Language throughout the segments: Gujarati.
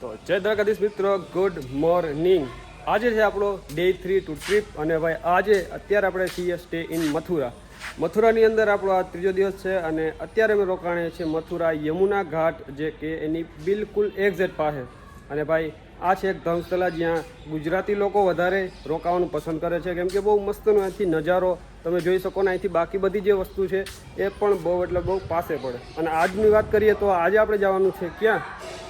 તો જય દ્વારકાધીશ મિત્રો ગુડ મોર્નિંગ આજે છે આપણો ડે થ્રી ટુ ટ્રીપ અને ભાઈ આજે અત્યારે આપણે છીએ સ્ટે ઇન મથુરા. મથુરાની અંદર આપણો આ ત્રીજો દિવસ છે અને અત્યારે અમે રોકાણે છીએ મથુરા યમુના ઘાટ, જે કે એની બિલકુલ એક્ઝેટ પાસે. અને ભાઈ, આ છે એક ધર્મસ્થળા જ્યાં ગુજરાતી લોકો વધારે રોકાવાનું પસંદ કરે છે. કેમ કે બહુ મસ્તનો અહીંથી નજારો તમે જોઈ શકો ને, અહીંથી બાકી બધી જે વસ્તુ છે એ પણ બહુ એટલે બહુ પાસે પડે. અને આજની વાત કરીએ તો આજે આપણે જવાનું છે ક્યાં?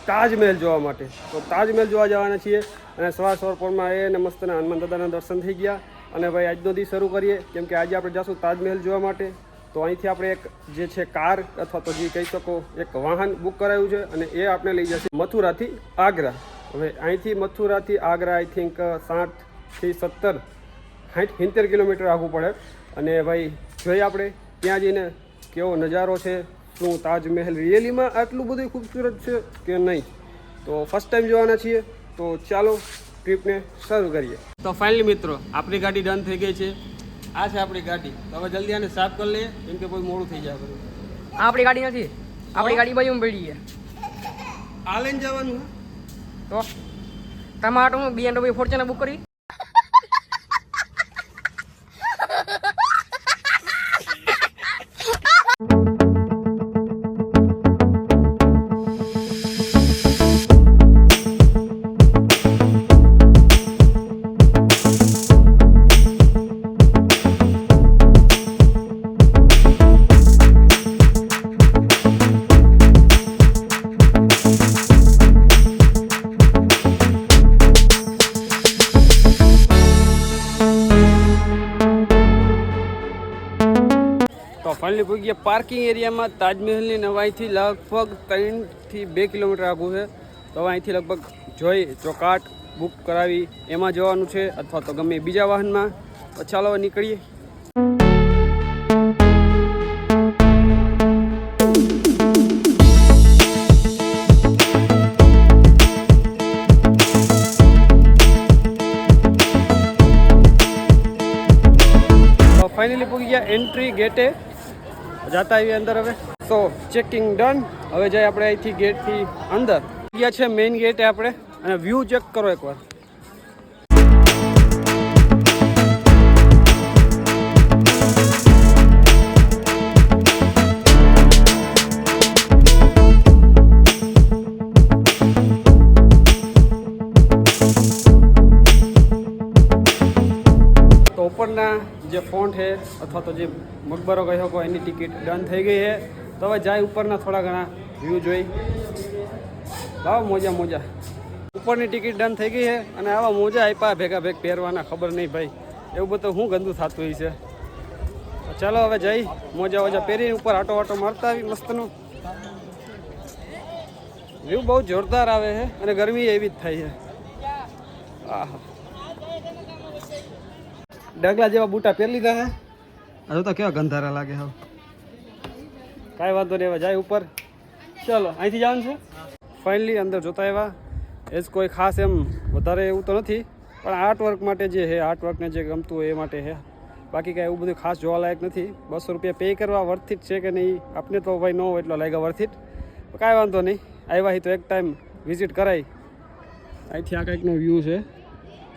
તાજમહેલ જોવા માટે. તો તાજમહેલ જોવા જવાના છીએ અને સવાર સવાર પરમાં એ અને મસ્તના હનુમાન દાદાના દર્શન થઈ ગયા. અને ભાઈ, આજનો દિવસ શરૂ કરીએ. કેમ કે આજે આપણે જઈશું તાજમહેલ જોવા માટે. તો અહીંથી આપણે એક જે છે કાર, અથવા તો જે કહી શકો, એક વાહન બુક કરાયું છે અને એ આપણે લઈ જશે મથુરાથી આગ્રા. હવે અહીંથી મથુરાથી આગ્રા આઈ થિંક સાઠથી સત્તર સાઠ સિત્તેર કિલોમીટર આગું પડે. અને ભાઈ, જોઈએ આપણે, ત્યાં જઈને કેવો નજારો છે, શું તાજમહેલ રિયલીમાં આટલું બધું ખૂબસૂરત છે કે નહીં? તો ફર્સ્ટ ટાઈમ જોવાના છીએ. તો ચાલો ટ્રીપને શરૂ કરીએ. તો ફાઇનલી મિત્રો, આપણી ગાડી ડન થઈ ગઈ છે. આ છે આપણી ગાડી. તો હવે જલ્દી આને સાફ કરી લઈએ કેમ કે કોઈ મોડું થઈ જાય બધું. આ આપણી ગાડી નથી. આપણી ગાડી બાજુમાં પડી છે. આ લઈને જવાનું તો? તમારે હું બીએમડબલ્યુ ફોર્ચ્યુનર બુક કરી. ફાઇનલી ગયા. પાર્કિંગ એરિયામાં તાજમહેલની નવાઈથી લગભગ ત્રણથી બે કિલોમીટર આગું છે. તો અહીંથી લગભગ જોઈ ચોકાટ બુક કરાવી. એમાં જવાનું છે અથવા તો ગમે બીજા વાહનમાં. તો ચાલો નીકળીએ. ફાઇનલી પૂગી ગયા એન્ટ્રી ગેટે. જાતા આવીએ અંદર હવે. તો ચેકિંગ ડન હવે જાય આપણે અહીંથી ગેટથી અંદર. ગયા છે મેઇન ગેટે આપણે. અને વ્યૂ ચેક કરો એકવાર. છે અથવા તો જે મકબરો કહી શકો એની ટિકિટ ડન થઈ ગઈ છે. તો હવે જાય ઉપરના થોડા ઘણા વ્યૂ જોઈ. આવો મોજા મોજા. ઉપરની ટિકિટ ડન થઈ ગઈ છે અને આવા મોજા આપ્યા ભેગા ભેગ પહેરવાના, ખબર નહીં ભાઈ. એવું બધું શું ગંદુ થતું હોય છે? ચાલો હવે જઈ, મોજા મોજા પહેરીને ઉપર આટો આટો મારતા આવી મસ્તનું. વ્યૂ બહુ જોરદાર આવે છે અને ગરમી એવી જ થાય છે. આહા. ડગલા જેવા બૂટા પહેરી લીધા હે. હજુ તો કેવા ગંધારા લાગે હવે. કાંઈ વાંધો નહીં હવે જાય ઉપર. ચલો અહીંથી જવાનું છે. ફાઇનલી અંદર જોતા એવા એ જ કોઈ ખાસ એમ વધારે એવું તો નથી પણ આર્ટ વર્ક માટે જે છે આર્ટ વર્કને જે ગમતું હોય એ માટે છે. બાકી કાંઈ એવું બધું ખાસ જોવાલાયક નથી. બસો રૂપિયા પે કરવા વર્થિત છે કે નહીં આપને તો ભાઈ ન હોય એટલો લાગ્યા વર્થિત કાંઈ વાંધો નહીં. આવ્યા હોય તો એક ટાઈમ વિઝિટ કરાય. અહીંથી આ કંઈકનો વ્યૂ છે.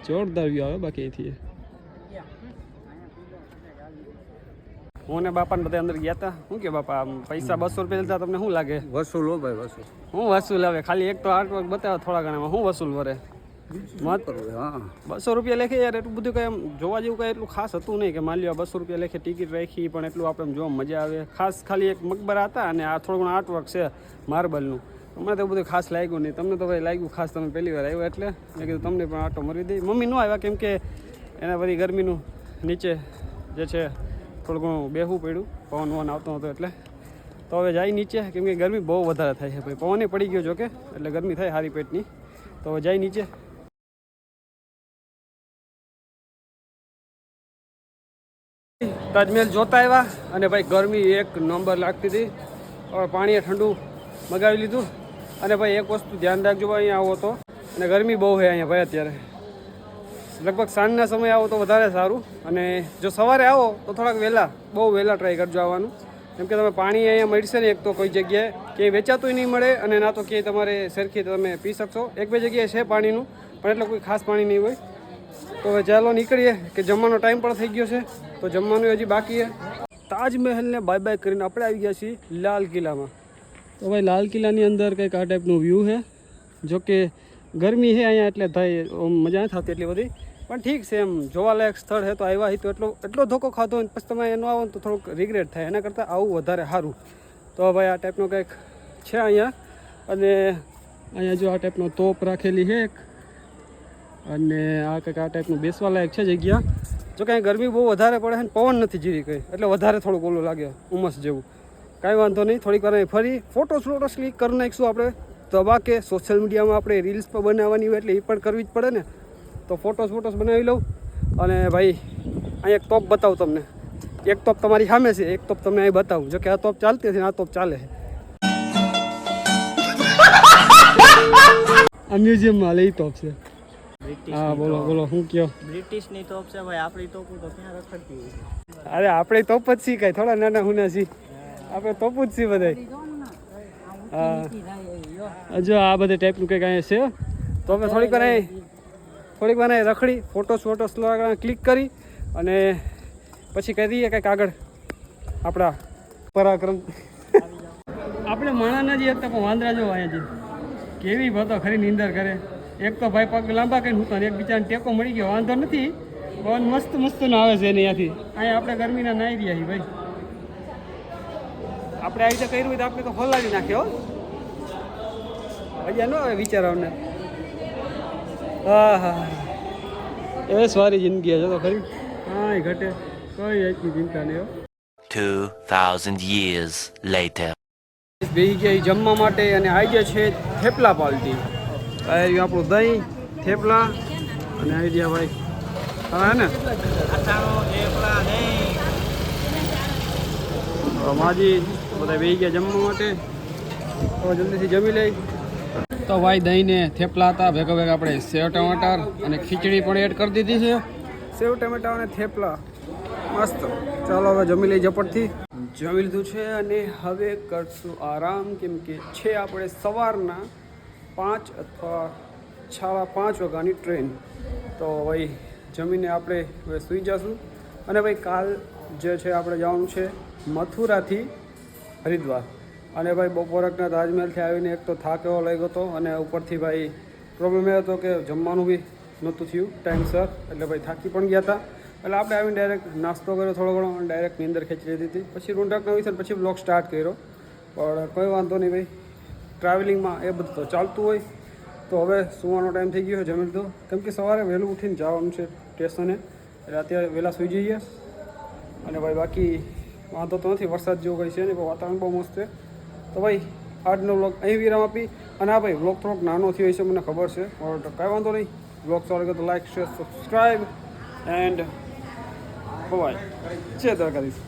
જોરદાર વ્યૂ આવે બાકી અહીંથી. હું ને બાપાને બધા અંદર ગયા હતા શું કે બાપા પૈસા બસો રૂપિયા લેતા તમને શું લાગે? વસૂલ હો ભાઈ વસૂલ. હું વસૂલ આવે ખાલી એક તો આર્ટવર્ક બતાવો થોડા ઘણામાં. શું વસૂલ વરે? બસો રૂપિયા લેખે યાર એટલું બધું કંઈ એમ જોવા જેવું કંઈ એટલું ખાસ હતું નહીં કે માની લો બસો રૂપિયા લેખે ટિકિટ રાખી પણ એટલું આપણે જોવા મજા આવે. ખાસ ખાલી એક મકબરા હતા અને આ થોડું ઘણું આર્ટવર્ક છે માર્બલનું. અમને તો બધું ખાસ લાગ્યું નહીં. તમને તો ભાઈ લાગ્યું ખાસ તમે પહેલી વાર આવ્યો એટલે. મેં કીધું તમને પણ આટો મરી દઈ મમ્મી ન આવ્યા કેમ કે એના પછી ગરમીનું નીચે જે છે થોડું ઘણું બેહવું પડ્યું. પવન વન આવતો હતો એટલે. તો હવે જાય નીચે, કેમ કે ગરમી બહુ વધારે થાય છે ભાઈ. પવને પડી ગયો જોકે, એટલે ગરમી થાય હારી પેટની. તો હવે જાય નીચે. તાજમહેલ જોતા આવ્યા અને ભાઈ ગરમી એક નંબર લાગતી હતી. હવે પાણીએ ઠંડુ મગાવી લીધું. અને ભાઈ એક વસ્તુ ધ્યાન રાખજો, ભાઈ અહીંયા આવો તો. અને ગરમી બહુ છે અહીંયા ભાઈ અત્યારે. લગભગ સાંજના સમયે આવો તો વધારે સારું. અને જો સવારે આવો તો થોડાક વહેલા, બહુ વહેલા ટ્રાય કરજો આવવાનું. કેમ કે તમે પાણી અહીંયા મળશે ને એક તો કોઈ જગ્યાએ ક્યાંય વેચાતું નહીં મળે અને ના તો ક્યાંય તમારે સરખી તમે પી શકશો. એક બે જગ્યાએ છે પાણીનું, પણ એટલે કોઈ ખાસ પાણી નહીં હોય. તો હવે ચાલો નીકળીએ, કે જમવાનો ટાઈમ પણ થઈ ગયો છે. તો જમવાનું હજી બાકી છે. તાજમહેલને બાય બાય કરીને આપણે આવી ગયા છીએ લાલ કિલ્લામાં. તો ભાઈ, લાલ કિલ્લાની અંદર કંઈક આ ટાઈપનું વ્યૂ છે. જો કે ગરમી છે અહીંયા એટલે થાય મજા નથી થતી એટલી બધી. પણ ઠીક છે એમ જોવાલાયક સ્થળ છે તો આવ્યા તો એટલો એટલો ધોકો ખાધો હોય પછી તમે એનો આવો તો થોડુંક રિગ્રેટ થાય. એના કરતાં આવું વધારે સારું. તો ભાઈ આ ટાઈપનો કંઈક છે અહીંયા. અને અહીંયા જો આ ટાઈપનો તોપ રાખેલી છે એક. અને આ કંઈક આ ટાઈપનું બેસવાલાયક છે જગ્યા. જો કાંઈ ગરમી બહુ વધારે પડે છે પવન નથી જીરી કંઈ. એટલે વધારે થોડુંક ઓલું લાગે, ઉમસ જેવું. કાંઈ વાંધો નહીં, થોડીક વાર ફરી ફોટોસ ફોટોસ ક્લિક કરી નાખીશું આપણે. તબાકે બાકી સોશિયલ મીડિયામાં આપણે રીલ્સ પણ બનાવવાની હોય એટલે એ પણ કરવી જ પડે ને. તો ફોટોસ ફોટોસ બનાવી લઉં અને ભાઈ અહીં એક તોપ બતાવું તમને. એક તોપ તમારી સામે છે એક તોપ તમને અહીં બતાવું. જો કે આ તોપ ચાલતી હતી આ તોપ ચાલે છે. આ મ્યુઝિયમમાં લે તોપ છે. હા બોલો બોલો શું કયો? બ્રિટિશની તોપ છે ભાઈ આપણી તોપ તો ક્યાં રખડતી અરે આપણે તોપ જ શીખાય થોડા નાના હુના છીએ આપણે તોપ જ છીએ બધા જો આ બધા ટાઈપનું કંઈક અહીંયા છે. તો અમે થોડીક વાર અહીં થોડીક વાર રખડી ફોટોસ ફોટોસ ક્લિક કરી અને પછી કરી દઈએ કંઈક આગળ આપણા પરાક્રમ. આપણે માણાના જે હતા તો વાંદરા જો અહીંયા છે. કેવી ભતો ખરી નીંદર કરે. એક તો ભાઈ પગ લાંબા કરીને હું એક બીજાને ટેકો મળી ગયો. વાંધો નથી પવન મસ્ત મસ્ત ના આવે છે એની અહીંયાથી અહીંયા આપણે ગરમીના નાઈ રહ્યા ભાઈ. આપણે આવી રીતે કર્યું હોય તો આપણે તો ખોલાવી નાખ્યો હજી ન આવે વિચારાવને. એ સારી જિંદગી છે તો ખરી. હા ઘટે કોઈ જાતની ચિંતા નહીં હો. 2,000 years later. બેહી ગયા જમવા માટે અને આવી ગયા છે થેપલા પાલટી. આ રહ્યું આપણું દહીં થેપલા અને આવી ગયા ભાઈ. હા હે ને? અથાણું થેપલા દહીં માજી બધા બેહી ગયા જમવા માટે. તો જલ્દીથી જમી લઈ. તો ભાઈ દહીંને થેપલા હતા. ભેગા ભેગા આપણે સેવ ટમાટર અને ખીચડી પણ એડ કરી દીધી છે. સેવ ટમેટા અને થેપલા. મસ્ત. ચાલો હવે જમી લઈ ઝપટથી. જમી લીધું છે અને હવે કરશું આરામ, કેમ કે છે આપણે સવારના પાંચ અથવા છાવા પાંચ વાગ્યાની ટ્રેન. તો ભાઈ જમીને આપણે હવે સૂઈ જશું. અને ભાઈ કાલ જે છે આપણે જવાનું છે મથુરાથી હરિદ્વાર. અને ભાઈ બપોરકના તાજમહેલથી આવીને એક તો થાક એવો લાગ્યો હતો અને ઉપરથી ભાઈ પ્રોબ્લેમ એ હતો કે જમવાનું બી નહોતું થયું ટાઈમસર એટલે ભાઈ થાકી પણ ગયા હતા. એટલે આપણે આવીને ડાયરેક્ટ નાસ્તો કર્યો થોડો ઘણો અને ડાયરેક્ટ નીંદર ખેંચી લીધી હતી. પછી રૂંઢક નવી પછી બ્લોગ સ્ટાર્ટ કર્યો. પણ કોઈ વાંધો નહીં ભાઈ ટ્રાવેલિંગમાં એ બધું તો ચાલતું હોય. તો હવે સુવાનો ટાઈમ થઈ ગયો છે, જમી લીધો. કેમ કે સવારે વહેલું ઉઠીને જવાનું છે સ્ટેશને એટલે અત્યારે વહેલા સૂઈ જઈએ. અને ભાઈ બાકી વાંધો તો નથી, વરસાદ જેવું કંઈ છે ને વાતાવરણ બહુ મસ્ત છે. તો ભાઈ, આજનો વ્લોગ અહીં વિરામ આપી. અને આ ભાઈ વ્લોગ થોડોક નાનો થયો હશે, મને ખબર છે. પણ કાંઈ વાંધો નહીં. વ્લોગ સારો લાગે તો like share subscribe and bye જય દ્વારકાધીશ.